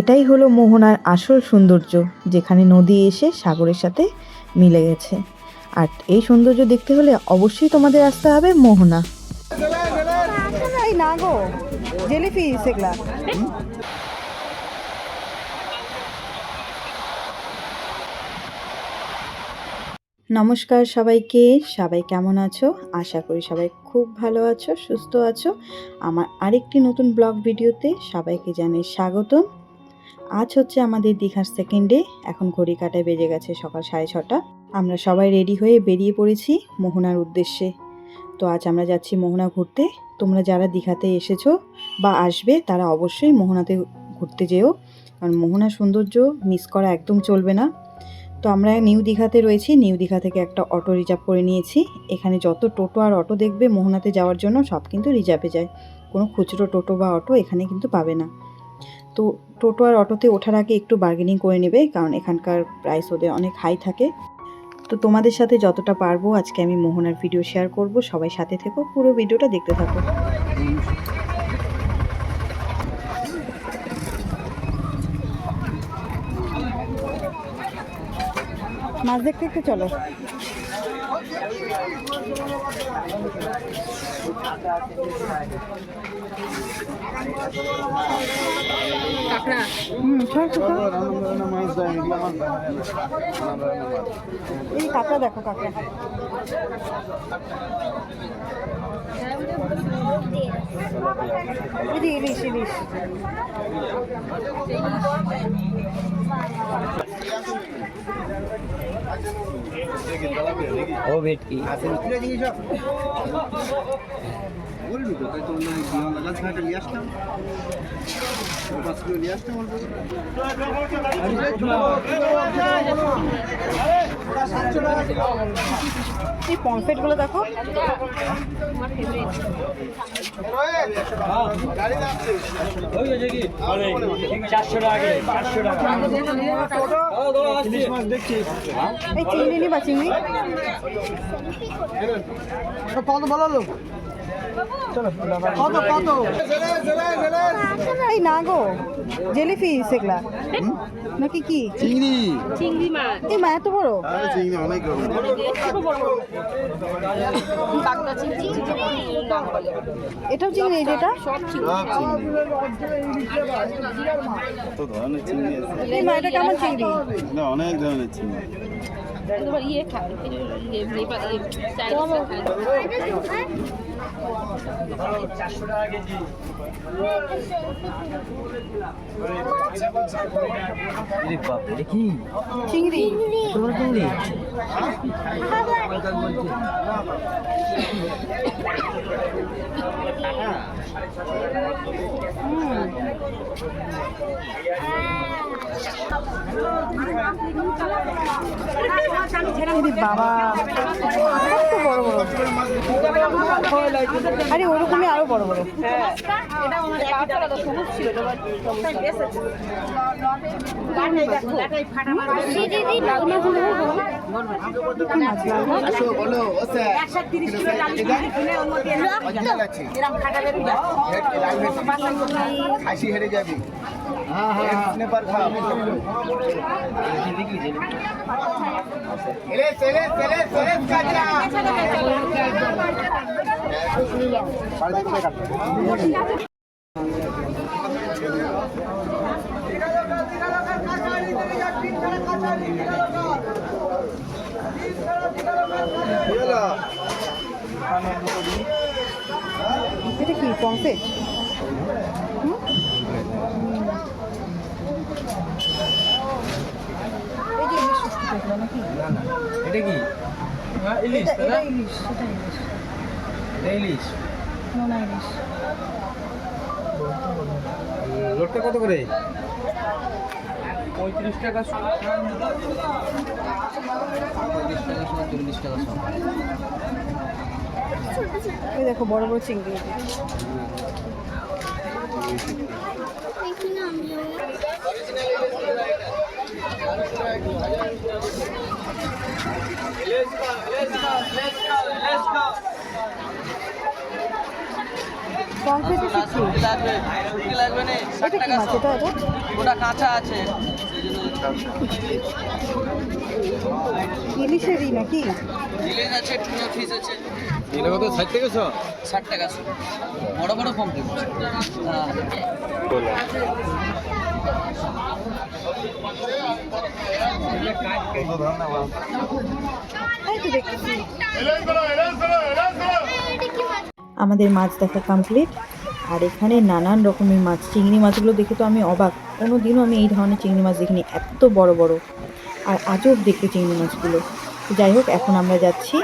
এটাই হলো মোহনার আসল সৌন্দর্য, যেখানে নদী এসে সাগরের সাথে মিলে গেছে। আর এই সৌন্দর্য দেখতে হলে অবশ্যই তোমাদের আসতে হবে মোহনা। গো নমস্কার সবাইকে, সবাই কেমন আছো? আশা করি সবাই খুব ভালো আছো, সুস্থ আছো। আমার আরেকটি নতুন ব্লগ ভিডিওতে সবাইকে জানাই স্বাগতম। আজ হচ্ছে আমাদের দীঘার সেকেন্ড ডে এখন ঘড়ি কাটায় বেজে গেছে সকাল সাড়ে ছটা। আমরা সবাই রেডি হয়ে বেরিয়ে পড়েছি মোহনার উদ্দেশ্যে। তো আজ আমরা যাচ্ছি মোহনা ঘুরতে। তোমরা যারা দীঘাতে এসেছ বা আসবে, তারা অবশ্যই মোহনাতে ঘুরতে যেও। কারণ মোহনার সৌন্দর্য মিস করা একদম চলবে না। তো আমরা নিউ দীঘাতে রয়েছি। নিউ দীঘা থেকে একটা অটো রিজার্ভ করে নিয়েছি। এখানে যত টোটো আর অটো দেখবে মোহনাতে যাওয়ার জন্য সব কিন্তু রিজার্ভে যায়। কোনো খুচরো টোটো বা অটো এখানে কিন্তু পাবে না। তো টোটো আর অটোতে ওঠার আগে একটু বার্গেনিং করে নেবে, কারণ এখানকার প্রাইস ওদের অনেক হাই থাকে। তো তোমাদের সাথে যতটা পারব আজকে আমি মোহনার ভিডিও শেয়ার করব। সবাই সাথে থেকো, পুরো ভিডিওটা দেখতে থাকো। মাছ দেখতে একটু চলো। এই কাঁকড়া দেখো এই ইলিশ ইলিশ ও ভেটকি। বলবি তো তাই তো অন্য লাঞ্চ নিয়ে আসলাম। পাঁচ কিলো নিয়ে আসলাম। এই পমফ্রেটগুলো দেখো। এই চিংড়ি নিবা চিংড়ি? কত বলো লোক। কত কত এই না গো জেলিফিস এগুলা। নাকি কি? চিংড়ি। চিংড়ি মাছ এই মা এত বড়? আরে চিংড়ি অনেক নাম এটাও চিংড়ি এই যেটা? সব চিংড়ি। সব চিংড়ি। কত ধরনের চিংড়ি আছে? এই মা এটা কেমন চিংড়ি? না অনেক ধরনের চিংড়ি। তোমার ইয়ে খায় চারশো টাকা কেজি কি? চিংড়ি। চিংড়ি? বাবা কত বড় বড় আরে ওরকমই আরও বড় বড় খাসি হেরে যাবি হ্যাঁ হ্যাঁ নেপাল খাও এলে চলে চলে চলে কাজা এটা কি এই যে ইলিশ সুস্থ দেখল নাকি এটা কি? হ্যাঁ ইলিশ এটা এটা ইলিশ সেটা ইলিশ। এটা ইলিশ? নোনা ইলিশ। লোটটা কত করে? পঁয়ত্রিশ টাকা পঁয়ত্রিশ টাকা সময় চল্লিশ টাকা সময় এই দেখো বড় বড় চিংড়ি। এই যে। পমফ্রেট এসেছি লাগবে শুটকি লাগবে না ষাট এটা কি টাকা মাছ শো। এটা এটা ওটা কাঁচা আছে ইলিশেরই নাকি ইলিশ আছে টুনো ফিস আছে এগুলো কত ষাট টাকা শো? ষাট টাকা শো। বড় বড় তো দেখতেছি। আমাদের মাছ দেখা কমপ্লিট আর এখানে নানান রকমের মাছ, চিংড়ি মাছগুলো দেখে তো আমি অবাক। কোনো দিনও আমি এই ধরনের চিংড়ি মাছ দেখিনি, এত বড় বড়। আর আজব দেখতে চিংড়ি মাছগুলো। যাই হোক, এখন আমরা যাচ্ছি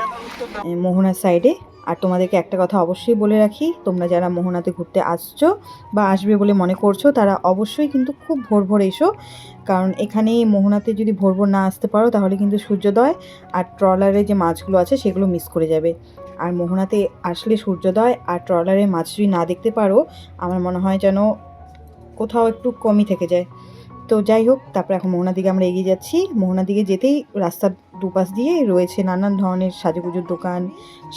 মোহনার সাইডে আর তোমাদেরকে একটা কথা অবশ্যই বলে রাখি, তোমরা যারা মোহনাতে ঘুরতে আসছো বা আসবে বলে মনে করছ, তারা অবশ্যই কিন্তু খুব ভোর ভোর এসো। কারণ এখানে মোহনাতে যদি ভোর ভোর না আসতে পারো, তাহলে কিন্তু সূর্যোদয় আর ট্রলারে যে মাছগুলো আছে, সেগুলো মিস করে যাবে। আর মোহনাতে আসলে সূর্যোদয় আর ট্রলারে মাছ যদি না দেখতে পারো, আমার মনে হয় যেন কোথাও একটু কমই থেকে যায়। তো যাই হোক, তারপর এখন মোহনার দিকে আমরা এগিয়ে যাচ্ছি। মোহনার দিকে যেতেই রাস্তার দুপাশ দিয়ে রয়েছে নানান ধরনের সাজুগুজুর দোকান,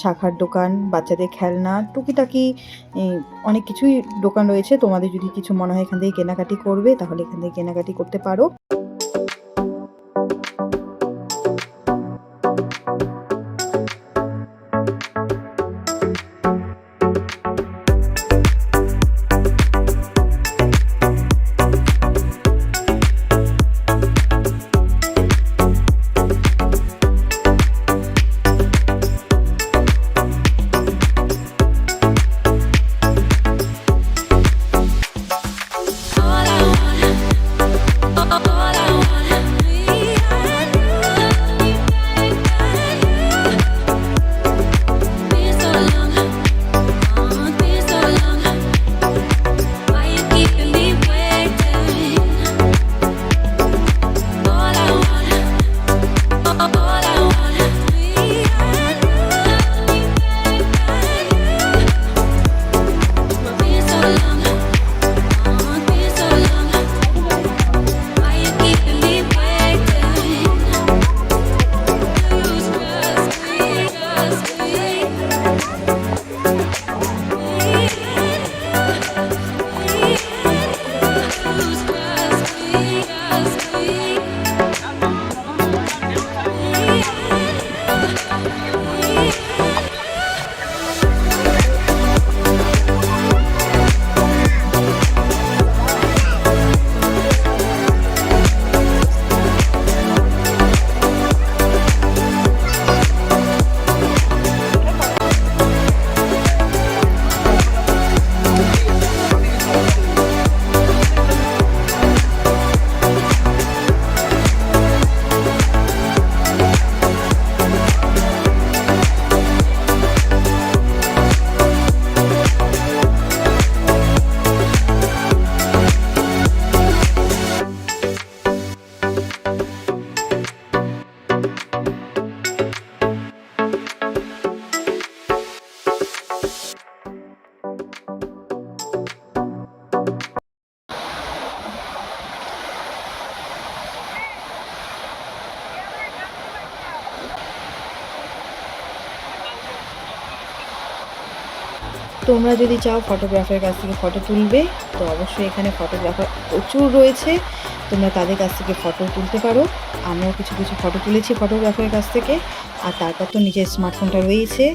শাখার দোকান, বাচ্চাদের খেলনা, টুকিটাকি অনেক কিছুই দোকান রয়েছে। তোমাদের যদি কিছু মনে হয় এখান থেকে কেনাকাটি করবে, তাহলে এখান থেকে কেনাকাটি করতে পারো। তোমরা যদি চাও ফটোগ্রাফারের কাছ থেকে ফটো তুলবে, তো অবশ্যই এখানে ফটোগ্রাফার প্রচুর রয়েছে। তোমরা তাদের কাছ থেকে ফটো তুলতে পারো। আমরাও কিছু কিছু ফটো তুলেছি ফটোগ্রাফারের কাছ থেকে। আর তারপর তো নিজের স্মার্টফোনটা রয়েছে।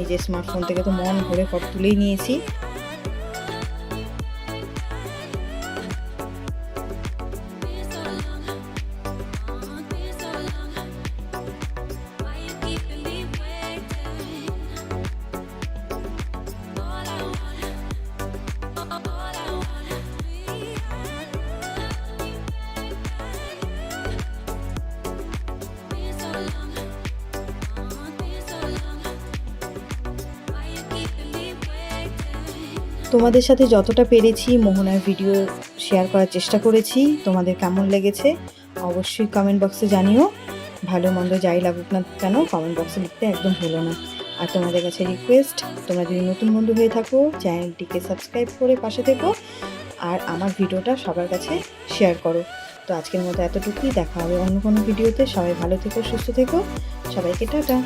নিজের স্মার্টফোন থেকে তো মন ভরে ফটো তুলেই নিয়েছি। তোমাদের সাথে যতটা পেরেছি মোহনার ভিডিও শেয়ার করার চেষ্টা করেছি, তোমাদের কেমন লেগেছে অবশ্যই কমেন্ট বক্সে জানিও। ভালো, মন্দ, যাই লাগুক না কেন কমেন্ট বক্সে লিখতে একদম ভুলো না। আর তোমাদের কাছে রিকোয়েস্ট তোমরা যদি নতুন বন্ধু হয়ে থাকো, চ্যানেলটিকে সাবস্ক্রাইব করে পাশে থেকো, আর আমার ভিডিওটা সবার কাছে শেয়ার করো। তো আজকের মতো এতটুকুই, দেখা হবে অন্য কোনো ভিডিওতে। সবাই ভালো থেকো, সুস্থ থেকো। সবাইকে টাটা।